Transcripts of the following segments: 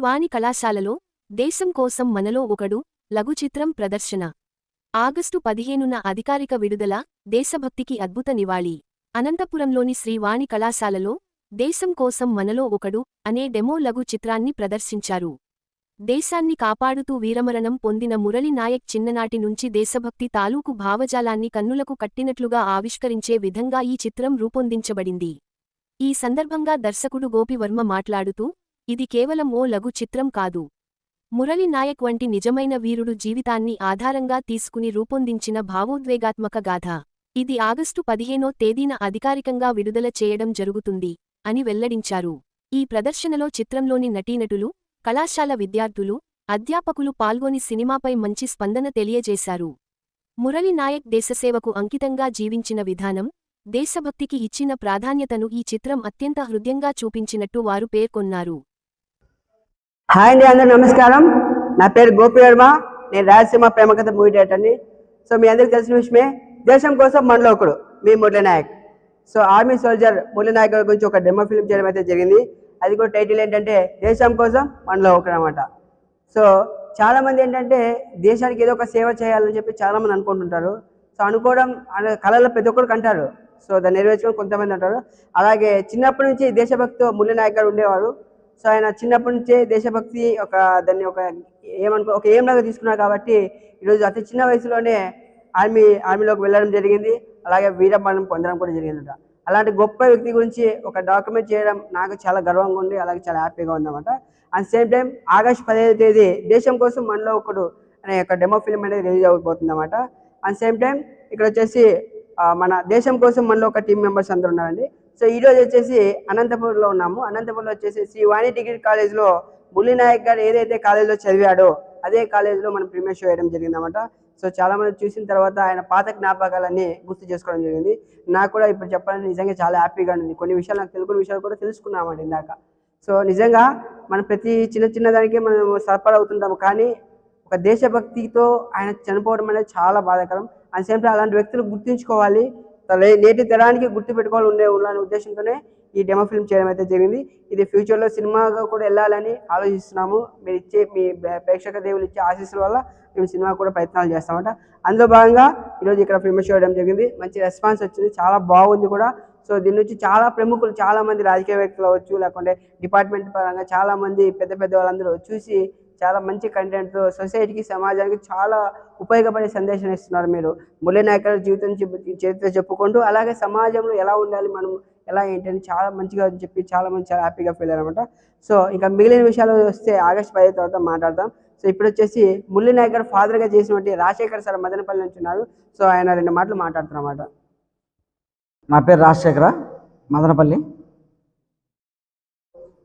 శ్రీవాణి కళాశాలలో దేశం కోసం మనలో ఒకడు లఘుచిత్రం ప్రదర్శన. ఆగస్టు పదిహేనున అధికారిక విడుదల దేశభక్తికి అద్భుత నివాళి. అనంతపురంలోని శ్రీవాణి కళాశాలలో దేశం కోసం మనలో ఒకడు అనే డెమో లఘు చిత్రాన్ని ప్రదర్శించారు. దేశాన్ని కాపాడుతూ వీరమరణం పొందిన మురళి నాయక్ చిన్ననాటి నుంచి దేశభక్తి తాలూకు భావజాలాన్ని కన్నులకు కట్టినట్లుగా ఆవిష్కరించే విధంగా ఈ చిత్రం రూపొందించబడింది. ఈ సందర్భంగా దర్శకుడు గోపివర్మ మాట్లాడుతూ ఇది కేవలం ఓ లఘు చిత్రం కాదు. మురళి నాయక్ వంటి నిజమైన వీరుడు జీవితాన్ని ఆధారంగా తీసుకుని రూపొందించిన భావోద్వేగాత్మక గాథ. ఇది ఆగస్టు పదిహేనో తేదీన అధికారికంగా విడుదల చేయడం జరుగుతుంది అని వెల్లడించారు. ఈ ప్రదర్శనలో చిత్రంలోని నటీనటులు కళాశాల విద్యార్థులు అధ్యాపకులు పాల్గొని సినిమాపై మంచి స్పందన తెలియజేశారు. మురళి నాయక్ దేశసేవకు అంకితంగా జీవించిన విధానం దేశభక్తికి ఇచ్చిన ప్రాధాన్యతను ఈ చిత్రం అత్యంత హృదయంగా చూపించినట్టు వారు పేర్కొన్నారు. హాయ్ అండి అందరూ నమస్కారం. నా పేరు గోపి వర్మ. నేను రాయలసీమ ప్రేమకథ మూవీ డైరెక్టర్ని సో మీ అందరికీ తెలిసిన విషయమే దేశం కోసం మనలో ఒకడు మీ Murali Nayak so army soldier Murali Nayak గురించి ఒక డెమో ఫిల్మ్ చేయడం అయితే జరిగింది. అది కూడా టైటిల్ ఏంటంటే దేశం కోసం మనలో ఒకడు అనమాట సో చాలామంది ఏంటంటే దేశానికి ఏదో ఒక సేవ చేయాలని చెప్పి చాలా మంది అనుకుంటుంటారు. సో అనుకోవడం అనే కళలో ప్రతి ఒక్కరికి అంటారు సో దాన్ని నెరవేర్చుకొని కొంతమంది అంటారు అలాగే చిన్నప్పటి నుంచి దేశభక్తితో మురళీ నాయక్ గారు ఉండేవారు. సో ఆయన చిన్నప్పటి నుంచే దేశభక్తి ఒక దాన్ని ఒక ఏమనుకో ఒక ఏం లాగా తీసుకున్నారు కాబట్టి ఈరోజు అతి చిన్న వయసులోనే ఆర్మీ ఆర్మీలోకి వెళ్ళడం జరిగింది. అలాగే వీరమరణం పొందడం కూడా జరిగిందట. అలాంటి గొప్ప వ్యక్తి గురించి ఒక డాక్యుమెంట్ చేయడం నాకు చాలా గర్వంగా ఉంది. అలాగే చాలా హ్యాపీగా ఉందన్నమాట. అండ్ సేమ్ టైం ఆగస్ట్ పదిహేను తేదీ దేశం కోసం మనలో ఒకడు అనే ఒక డెమో ఫిల్మ్ అనేది రిలీజ్ అయిపోతుంది అనమాట అండ్ సేమ్ టైం ఇక్కడ వచ్చేసి మన దేశం కోసం మనలో ఒక టీం మెంబర్స్ అందరూ ఉన్నారండి. సో ఈ రోజు వచ్చేసి అనంతపూర్లో ఉన్నాము. అనంతపూర్లో వచ్చేసి శ్రీ వాణి డిగ్రీ కాలేజ్లో మురళీ నాయక్ గారు ఏదైతే కాలేజ్లో చదివాడో అదే కాలేజ్లో మనం ప్రీమియర్ షో వేయడం జరిగిందన్నమాట. సో చాలా మంది చూసిన తర్వాత ఆయన పాత జ్ఞాపకాలన్నీ గుర్తు చేసుకోవడం జరిగింది. నాకు కూడా ఇప్పుడు చెప్పాలని నిజంగా చాలా హ్యాపీగా ఉంది. కొన్ని విషయాలు నాకు తెలుగుని విషయాలు కూడా తెలుసుకున్నామండి ఇందాక. సో నిజంగా మనం ప్రతి చిన్న చిన్న దానికి మనం సరఫరా అవుతుంటాము. కానీ ఒక దేశభక్తితో ఆయన చనిపోవడం అనేది చాలా బాధాకరం. అండ్ సేమ్ టైం అలాంటి వ్యక్తులు గుర్తుంచుకోవాలి. నేటి తరానికి గుర్తు పెట్టుకోవాలి ఉండే ఉండాలనే ఉద్దేశంతోనే ఈ డెమో ఫిల్మ్ చేయడం అయితే జరిగింది. ఇది ఫ్యూచర్లో సినిమాగా కూడా వెళ్ళాలని ఆలోచిస్తున్నాము. మీరు ఇచ్చే మీ ప్రేక్షక దేవులు ఇచ్చే ఆశీస్సుల వల్ల మేము సినిమా కూడా ప్రయత్నాలు చేస్తామంట. అందులో భాగంగా ఈరోజు ఇక్కడ ఫిల్మ్ చేయడం జరిగింది. మంచి రెస్పాన్స్ వచ్చింది. చాలా బాగుంది కూడా. సో దీని నుంచి చాలా ప్రముఖులు చాలామంది రాజకీయ వ్యక్తులు అవ్వచ్చు లేకుంటే డిపార్ట్మెంట్ పరంగా చాలామంది పెద్ద పెద్ద వాళ్ళందరూ చూసి చాలా మంచి కంటెంట్ సొసైటీకి సమాజానికి చాలా ఉపయోగపడే సందేశం ఇస్తున్నారు మీరు. మురళీ నాయకుల జీవితం చెప్పు- చరిత్ర చెప్పుకుంటూ అలాగే సమాజంలో ఎలా ఉండాలి మనం ఎలా ఏంటని చాలా మంచిగా చెప్పి చాలా మంది చాలా హ్యాపీగా ఫీల్ అనమాట సో ఇంకా మిగిలిన విషయాలు వస్తే ఆగస్ట్ పదిహేను తర్వాత మాట్లాడతాం సో ఇప్పుడు వచ్చేసి మురళీ నాయకర్ ఫాదర్గా చేసినటువంటి రాజశేఖర్ సార్ మదనపల్లి నుంచి ఉన్నారు. సో ఆయన రెండు మాటలు మాట్లాడుతున్నమాట నా పేరు రాజశేఖర మదనపల్లి.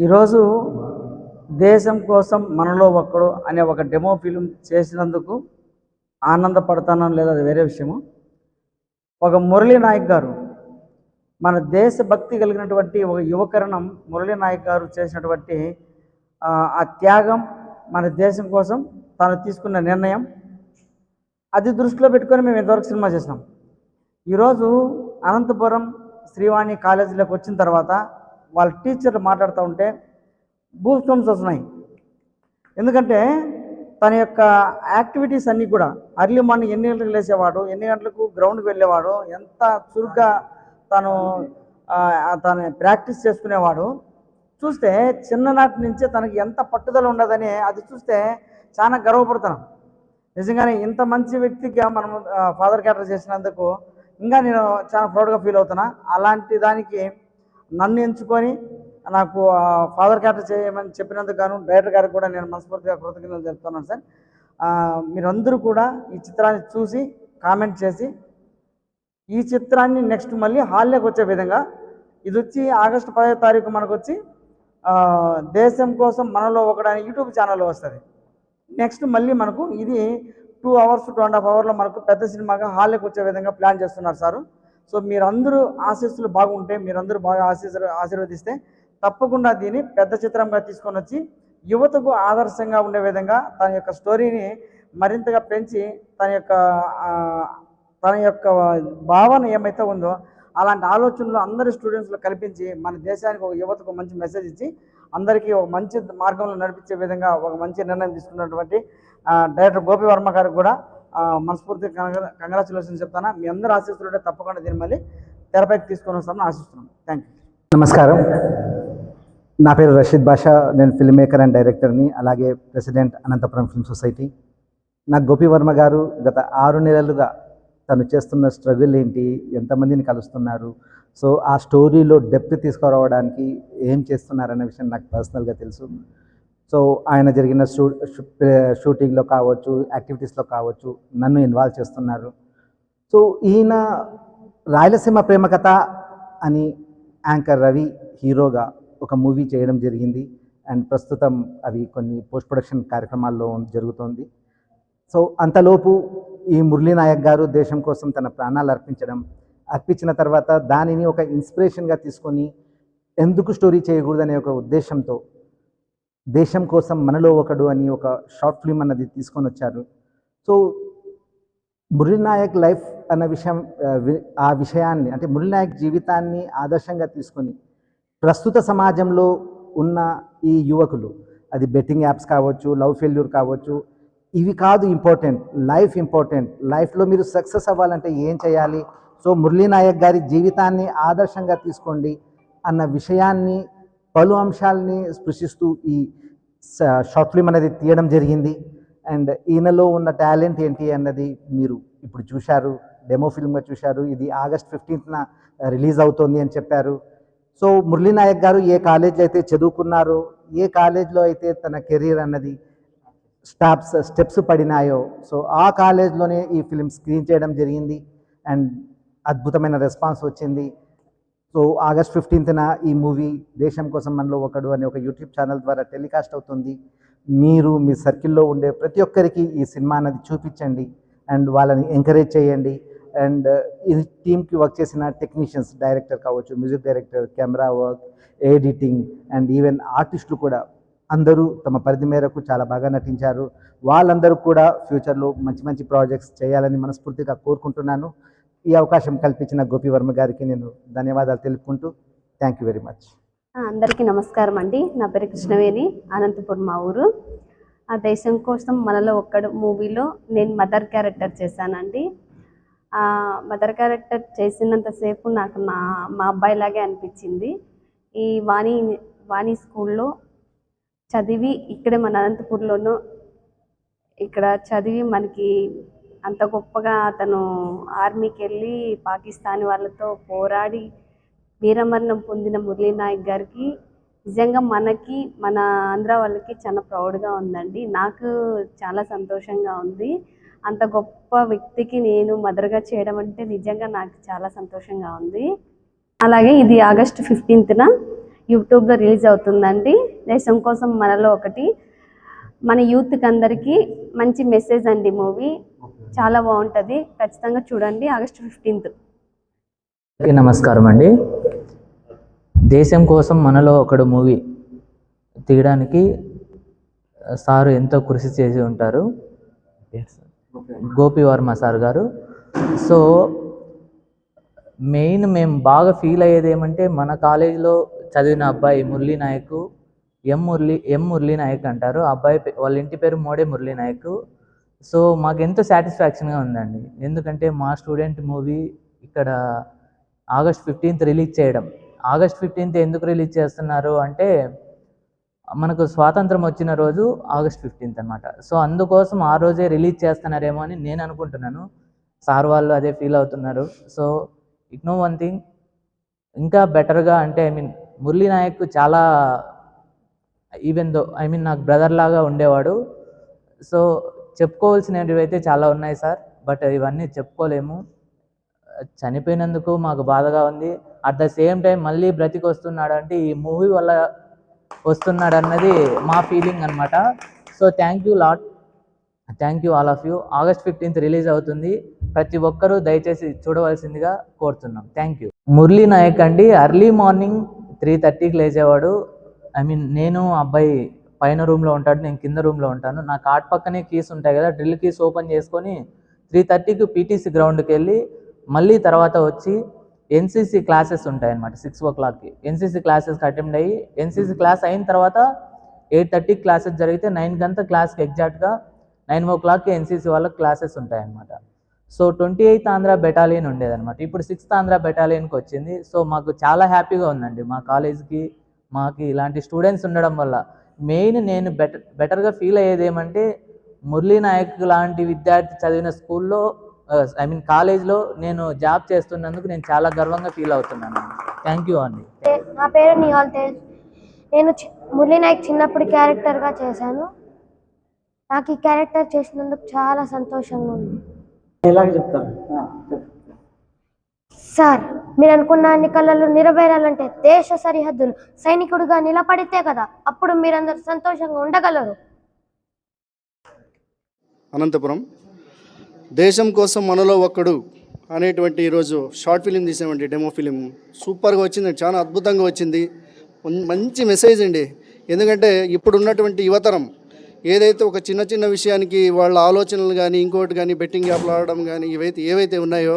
ఈరోజు దేశం కోసం మనలో ఒక్కడు అనే ఒక డెమో ఫిలిం చేసినందుకు ఆనందపడతానో లేదో అది వేరే విషయము. ఒక మురళీ నాయక్ గారు మన దేశభక్తి కలిగినటువంటి ఒక యువకరణం మురళీ నాయక్ గారు చేసినటువంటి ఆ, త్యాగం మన దేశం కోసం తను తీసుకున్న నిర్ణయం. అది దృష్టిలో పెట్టుకొని మేము ఇంతవరకు సినిమా చేసినాం. ఈరోజు అనంతపురం శ్రీవాణి కాలేజీలోకి వచ్చిన తర్వాత వాళ్ళ టీచర్లు మాట్లాడుతూ ఉంటే బూస్టమ్స్ వస్తున్నాయి ఎందుకంటే తన యొక్క యాక్టివిటీస్ అన్నీ కూడా అర్లీ మార్నింగ్ ఎన్ని గంటలకు లేచేవాడు ఎన్ని గంటలకు గ్రౌండ్కి వెళ్ళేవాడు ఎంత చురుగ్గా తను తను ప్రాక్టీస్ చేసుకునేవాడు చూస్తే చిన్ననాటి నుంచే తనకి ఎంత పట్టుదల ఉండదని అది చూస్తే చాలా గర్వపడుతున్నాం. నిజంగానే ఇంత మంచి వ్యక్తిగా మనం ఫాదర్ క్యాటర్ చేసినందుకు ఇంకా నేను చాలా ప్రౌడ్గా ఫీల్ అవుతున్నా. అలాంటి దానికి నన్ను ఎంచుకొని నాకు ఫాదర్ క్యాటర్ చేయమని చెప్పినందుకు గాను డైరెక్టర్ గారికి కూడా నేను మనస్ఫూర్తిగా కృతజ్ఞతలు చెప్తున్నాను సార్. మీరందరూ కూడా ఈ చిత్రాన్ని చూసి కామెంట్ చేసి ఈ చిత్రాన్ని నెక్స్ట్ మళ్ళీ హాల్లోకి వచ్చే విధంగా ఇది వచ్చి ఆగస్టు పదో తారీఖు మనకు వచ్చి దేశం కోసం మనలో ఒకడని యూట్యూబ్ ఛానల్లో వస్తుంది. నెక్స్ట్ మళ్ళీ మనకు ఇది two hours two and half అవర్లో మనకు పెద్ద సినిమాగా హాల్లోకి వచ్చే విధంగా ప్లాన్ చేస్తున్నారు సారు. సో మీరందరూ ఆశీస్సులు బాగుంటే మీరందరూ బాగా ఆశీస్ ఆశీర్వదిస్తే తప్పకుండా దీన్ని పెద్ద చిత్రంగా తీసుకొని వచ్చి యువతకు ఆదర్శంగా ఉండే విధంగా తన యొక్క స్టోరీని మరింతగా పెంచి తన యొక్క తన యొక్క భావన ఏమైతే ఉందో అలాంటి ఆలోచనలు అందరి స్టూడెంట్స్లో కల్పించి మన దేశానికి ఒక యువతకు మంచి మెసేజ్ ఇచ్చి అందరికీ ఒక మంచి మార్గంలో నడిపించే విధంగా ఒక మంచి నిర్ణయం తీసుకున్నటువంటి డైరెక్టర్ గోపి వర్మ గారికి కూడా ఆ, మనస్ఫూర్తి కంగ్రాచులేషన్స్ చెప్తాను. మీ అందరూ ఆశిస్తుంటే తప్పకుండా దీన్ని మళ్ళీ తెరపైకి తీసుకొని వస్తామని ఆశిస్తున్నాను. థ్యాంక్ యూ నమస్కారం. నా పేరు రషీద్ బాషా. నేను ఫిల్మ్ మేకర్ అండ్ డైరెక్టర్ని అలాగే ప్రెసిడెంట్ అనంతపురం ఫిల్మ్ సొసైటీ నా గోపి వర్మ గారు గత ఆరు నెలలుగా తను చేస్తున్న స్ట్రగుల్ ఏంటి ఎంతమందిని కలుస్తున్నారు సో ఆ స్టోరీలో డెప్త్ తీసుకురావడానికి ఏం చేస్తున్నారనే విషయం నాకు పర్సనల్గా తెలుసు. సో ఆయన జరిగిన షూ షూటింగ్లో కావచ్చు యాక్టివిటీస్లో కావచ్చు నన్ను ఇన్వాల్వ్ చేస్తున్నారు. సో ఈయన రాయలసీమ ప్రేమ కథ అని యాంకర్ రవి హీరోగా ఒక మూవీ చేయడం జరిగింది. అండ్ ప్రస్తుతం అవి కొన్ని పోస్ట్ ప్రొడక్షన్ కార్యక్రమాల్లో జరుగుతోంది. సో అంతలోపు ఈ మురళీ నాయక్ గారు దేశం కోసం తన ప్రాణాలు అర్పించడం అర్పించిన తర్వాత దానిని ఒక ఇన్స్పిరేషన్గా తీసుకొని ఎందుకు స్టోరీ చేయకూడదనే ఒక ఉద్దేశంతో దేశం కోసం మనలో ఒకడు అని ఒక షార్ట్ ఫిల్మ్ అన్నది తీసుకొని వచ్చారు. సో మురళీ నాయక్ లైఫ్ అన్న విషయం ఆ, విషయాన్ని అంటే మురళీ నాయక్ జీవితాన్ని ఆదర్శంగా తీసుకొని ప్రస్తుత సమాజంలో ఉన్న ఈ యువకులు అది బెట్టింగ్ యాప్స్ కావచ్చు లవ్ ఫెయిల్యూర్ కావచ్చు ఇవి కాదు ఇంపార్టెంట్ లైఫ్ ఇంపార్టెంట్ లైఫ్లో మీరు సక్సెస్ అవ్వాలంటే ఏం చేయాలి? సో మురళీ నాయక్ గారి జీవితాన్ని ఆదర్శంగా తీసుకోండి అన్న విషయాన్ని పలు అంశాలని స్పృశిస్తూ ఈ షార్ట్ ఫిల్మ్ అనేది తీయడం జరిగింది. అండ్ ఈయనలో ఉన్న టాలెంట్ ఏంటి అన్నది మీరు ఇప్పుడు చూశారు. డెమో ఫిల్మ్గా చూశారు. ఇది ఆగస్ట్ ఫిఫ్టీన్త్న రిలీజ్ అవుతోంది అని చెప్పారు. సో మురళీ నాయక్ గారు ఏ కాలేజ్లో అయితే చదువుకున్నారో ఏ కాలేజ్లో అయితే తన కెరీర్ అన్నది స్టాప్స్ స్టెప్స్ పడినాయో సో ఆ కాలేజ్లోనే ఈ ఫిలిం స్క్రీన్ చేయడం జరిగింది. అండ్ అద్భుతమైన రెస్పాన్స్ వచ్చింది. సో ఆగస్ట్ ఫిఫ్టీన్త్న ఈ మూవీ దేశం కోసం మనలో ఒకడు అనే ఒక యూట్యూబ్ ఛానల్ ద్వారా టెలికాస్ట్ అవుతుంది. మీరు మీ సర్కిల్లో ఉండే ప్రతి ఒక్కరికి ఈ సినిమా అనేది చూపించండి. అండ్ వాళ్ళని ఎంకరేజ్ చేయండి. అండ్ ఈ టీమ్కి వర్క్ చేసిన టెక్నీషియన్స్ డైరెక్టర్ కావచ్చు music director camera work editing and even ఆర్టిస్టులు కూడా అందరూ తమ పరిధి మేరకు చాలా బాగా నటించారు. వాళ్ళందరూ కూడా ఫ్యూచర్లో మంచి మంచి ప్రాజెక్ట్స్ చేయాలని మనస్ఫూర్తిగా కోరుకుంటున్నాను. ఈ అవకాశం కల్పించిన గోపివర్మ గారికి నేను ధన్యవాదాలు తెలుపుకుంటూ థ్యాంక్ యూ వెరీ మచ్ అందరికీ నమస్కారం అండి. నా పేరు కృష్ణవేణి అనంతపురం మా ఊరు. ఆ దేశం కోసం మనలో ఒక్కడు మూవీలో నేను మదర్ క్యారెక్టర్ చేశానండి. మదర్ క్యారెక్టర్ చేసినంతసేపు నాకు నా మా అబ్బాయిలాగే అనిపించింది. ఈ వాణి వాణి స్కూల్లో చదివి ఇక్కడే మన అనంతపూర్లోనూ ఇక్కడ చదివి మనకి అంత గొప్పగా అతను ఆర్మీకి వెళ్ళి పాకిస్తాన్ వాళ్ళతో పోరాడి వీరమరణం పొందిన మురళీ నాయక్ గారికి నిజంగా మనకి మన ఆంధ్ర వాళ్ళకి చాలా ప్రౌడ్గా ఉందండి. నాకు చాలా సంతోషంగా ఉంది. అంత గొప్ప వ్యక్తికి నేను మదర్గా చేయడం అంటే నిజంగా నాకు చాలా సంతోషంగా ఉంది. అలాగే ఇది ఆగస్ట్ ఫిఫ్టీన్త్న యూట్యూబ్లో రిలీజ్ అవుతుందండి. దేశం కోసం మనలో ఒకటి. మన యూత్కి అందరికీ మంచి మెసేజ్ అండి మూవీ. చాలా బాగుంటుంది. ఖచ్చితంగా చూడండి ఆగస్ట్ ఫిఫ్టీన్త్. నమస్కారం అండి. దేశం కోసం మనలో ఒకడు మూవీ తీయడానికి సారు ఎంతో కృషి చేసి ఉంటారు. Gopi Varma sir garu. So main మేము బాగా ఫీల్ అయ్యేది ఏమంటే మన కాలేజీలో చదివిన అబ్బాయి మురళీ నాయక్ ఎం మురళీ ఎం మురళీ నాయక్ అంటారు. ఆ అబ్బాయి వాళ్ళ ఇంటి పేరు మోడే మురళీ నాయక్. సో మాకు ఎంతో సాటిస్ఫాక్షన్గా ఉందండి. ఎందుకంటే మా స్టూడెంట్ మూవీ ఇక్కడ ఆగస్ట్ ఫిఫ్టీన్త్ రిలీజ్ చేయడం. ఆగస్ట్ ఫిఫ్టీన్త్ ఎందుకు రిలీజ్ చేస్తున్నారు అంటే మనకు స్వాతంత్రం వచ్చిన రోజు ఆగస్ట్ ఫిఫ్టీన్త్ అనమాట సో అందుకోసం ఆ రోజే రిలీజ్ చేస్తున్నారేమో అని నేను అనుకుంటున్నాను. సార్ వాళ్ళు అదే ఫీల్ అవుతున్నారు. So it no one thing. ఇంకా బెటర్గా అంటే ఐ మీన్ మురళీ నాయక్ చాలా ఈవెన్ దో ఐ మీన్ నాకు బ్రదర్ లాగా ఉండేవాడు. సో చెప్పుకోవాల్సినవి అయితే చాలా ఉన్నాయి సార్. బట్ ఇవన్నీ చెప్పుకోలేము. చనిపోయినందుకు మాకు బాధగా ఉంది. అట్ ద సేమ్ టైం మళ్ళీ బ్రతికి వస్తున్నాడు అంటే ఈ మూవీ వల్ల వస్తున్నాడు అన్నది మా ఫీలింగ్ అనమాట so thank you lot thank you all of you August fifteenth release అవుతుంది. ప్రతి ఒక్కరూ దయచేసి చూడవలసిందిగా కోరుతున్నాం. థ్యాంక్ యూ మురళీ నాయక్ అండి అర్లీ మార్నింగ్ త్రీ థర్టీకి లేచేవాడు. ఐ మీన్ నేను అబ్బాయి పైన రూమ్లో ఉంటాడు నేను కింద రూమ్లో ఉంటాను. నా కాట్ పక్కనే కీస్ ఉంటాయి కదా డ్రిల్ కీస్ ఓపెన్ చేసుకొని త్రీ థర్టీకి పీటీసీ గ్రౌండ్కి వెళ్ళి మళ్ళీ తర్వాత వచ్చి ఎన్సీసీ క్లాసెస్ ఉంటాయి అనమాట సిక్స్ ఓ క్లాక్కి ఎన్సీసీ క్లాసెస్కి అటెండ్ అయ్యి ఎన్సీసీ క్లాస్ అయిన తర్వాత ఎయిట్ థర్టీకి క్లాసెస్ జరిగితే నైన్కి అంతా క్లాస్కి ఎగ్జాక్ట్గా నైన్ ఓ క్లాక్కి ఎన్సీసీ వాళ్ళకి క్లాసెస్ ఉంటాయి అనమాట so twenty eighth Andhra battalion ఉండేదన్నమాట. ఇప్పుడు సిక్స్త్ ఆంధ్ర బెటాలియన్కి వచ్చింది. సో మాకు చాలా హ్యాపీగా ఉందండి. మా కాలేజ్కి మాకు ఇలాంటి స్టూడెంట్స్ ఉండడం వల్ల. మెయిన్ నేను బెటర్ బెటర్గా ఫీల్ అయ్యేది ఏమంటే మురళీ నాయక్ లాంటి విద్యార్థి చదివిన స్కూల్లో ఐ మీన్ కాలేజ్లో నేను జాబ్ చేస్తున్నందుకు నేను చాలా గర్వంగా ఫీల్ అవుతున్నాను. థ్యాంక్ యూ అండి నా పేరు నిహాల్ తేజ్. నేను చి- మురళీ నాయక్ చిన్నప్పుడు క్యారెక్టర్గా చేశాను. నాకు ఈ క్యారెక్టర్ చేసినందుకు చాలా సంతోషంగా ఉంది. చెప్తాను. సార్ మీరు అనుకున్న అన్ని కళలు నెరవేరాలంటే దేశ సరిహద్దులు సైనికుడిగా నిలబడితే కదా అప్పుడు మీరందరూ సంతోషంగా ఉండగలరు. అనంతపురం. దేశం కోసం మనలో ఒక్కడు అనేటువంటి ఈరోజు షార్ట్ ఫిలిం తీసామండి డెమో ఫిలిం సూపర్గా వచ్చింది చాలా అద్భుతంగా వచ్చింది. మంచి మెసేజ్ అండి. ఎందుకంటే ఇప్పుడు ఉన్నటువంటి యువతరం ఏదైతే ఒక చిన్న చిన్న విషయానికి వాళ్ళ ఆలోచనలు కానీ ఇంకోటి కానీ బెట్టింగ్ యాప్లు ఆడడం కానీ ఇవైతే ఏవైతే ఉన్నాయో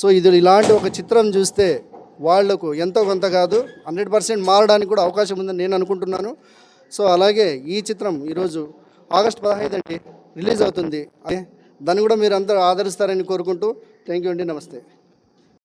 సో ఇది ఇలాంటి ఒక చిత్రం చూస్తే వాళ్ళకు ఎంతో కొంత కాదు హండ్రెడ్ పర్సెంట్ మారడానికి కూడా అవకాశం ఉందని నేను అనుకుంటున్నాను. సో అలాగే ఈ చిత్రం ఈరోజు ఆగస్ట్ పదహైదు అండి రిలీజ్ అవుతుంది. అదే దాన్ని కూడా మీరు అందరూ ఆదరిస్తారని కోరుకుంటూ థ్యాంక్ యూ అండి నమస్తే.